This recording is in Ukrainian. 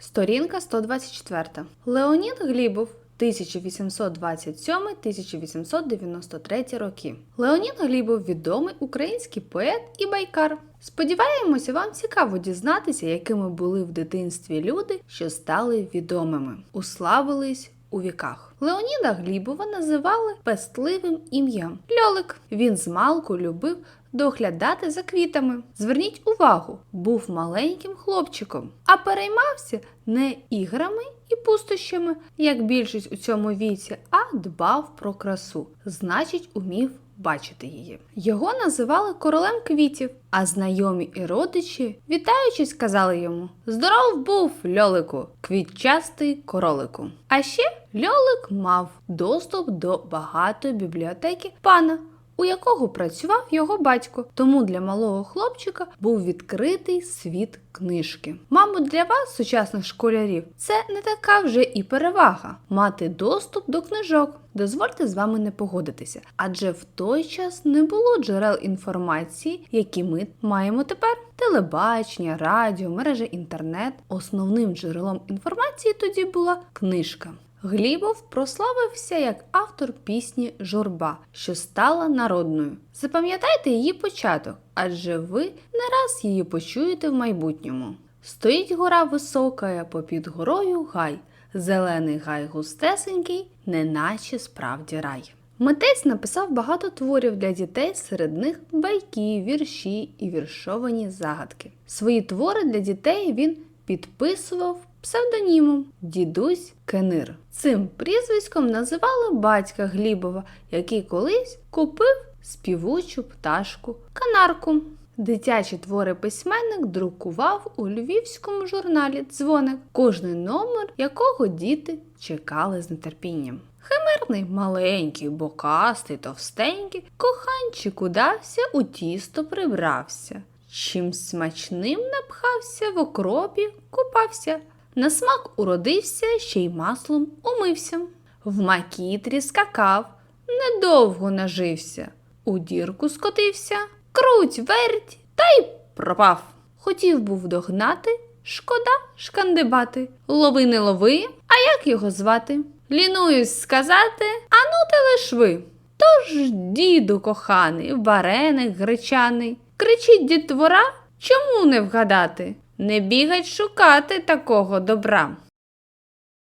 Сторінка 124. Леонід Глібов 1827-1893 роки. Леонід Глібов відомий український поет і байкар. Сподіваємося, вам цікаво дізнатися, якими були в дитинстві люди, що стали відомими, уславились у віках. Леоніда Глібова називали пестливим ім'ям Льолик. Він змалку любив доглядати за квітами. Зверніть увагу, був маленьким хлопчиком, а переймався не іграми і пустощами, як більшість у цьому віці, а дбав про красу, значить, умів бачити її. Його називали королем квітів, а знайомі і родичі, вітаючись, казали йому: Здоров був, льолику, квітчастий королику. А ще льолик мав доступ до багатої бібліотеки пана. У якого працював його батько, тому для малого хлопчика був відкритий світ книжки. Мабуть, для вас, сучасних школярів, це не така вже і перевага мати доступ до книжок. Дозвольте з вами не погодитися, адже в той час не було джерел інформації, які ми маємо тепер. Телебачення, радіо, мережа інтернет. Основним джерелом інформації тоді була книжка. Глібов прославився як автор пісні Журба, що стала народною. Запам'ятайте її початок, адже ви не раз її почуєте в майбутньому. Стоїть гора висока, попід горою гай, зелений гай густесенький, неначе справді рай. Митець написав багато творів для дітей, серед них байки, вірші і віршовані загадки. Свої твори для дітей він підписував псевдонімом Дідусь Кенир. Цим прізвиськом називали батька Глібова, який колись купив співучу пташку канарку. Дитячі твори письменник друкував у львівському журналі Дзвоник, кожний номер якого діти чекали з нетерпінням. Химерний, маленький, бокастий, товстенький, коханчик удався, у тісто прибрався. Чим смачним напхався, в окропі купався. На смак уродився, ще й маслом умився. В макітрі скакав, недовго нажився, у дірку скотився, круть, верть та й пропав. Хотів був догнати, шкода шкандибати. Лови не лови, а як його звати? Лінуюсь сказати, ану ти лиш ви. Тож, діду коханий, вареник гречаний, кричить дітвора, чому не вгадати? Не бігать шукати такого добра.